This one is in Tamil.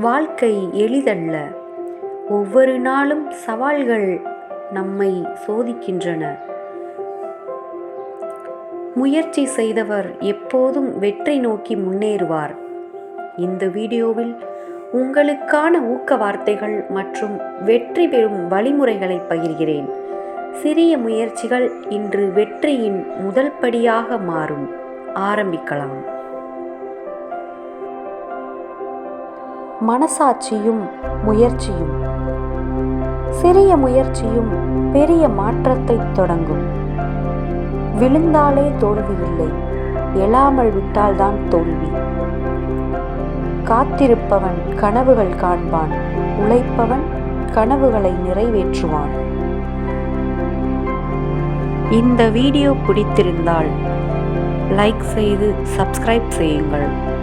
வாழ்க்கை எளிதல்ல. ஒவ்வொரு நாளும் சவால்கள் நம்மை சோதிக்கின்றன. முயற்சி செய்தவர் எப்போதும் வெற்றி நோக்கி முன்னேறுவார். இந்த வீடியோவில் உங்களுக்கான ஊக்க வார்த்தைகள் மற்றும் வெற்றி பெறும் வழிமுறைகளை பகிர்கிறேன். சிறிய முயற்சிகள் இன்று வெற்றியின் முதல் படியாக மாறும். ஆரம்பிக்கலாம். மனசாட்சியும் முயற்சியும். சிறிய முயற்சியும் பெரிய மாற்றத்தை தொடங்கும். விழுந்தாலே தோல்வி இல்லை. எழாமல் விட்டால்தான் தோல்வி. காத்திருப்பவன் கனவுகள் காண்பான். உழைப்பவன் கனவுகளை நிறைவேற்றுவான். இந்த வீடியோ பிடித்திருந்தால் லைக் செய்து சப்ஸ்கிரைப் செய்யுங்கள்.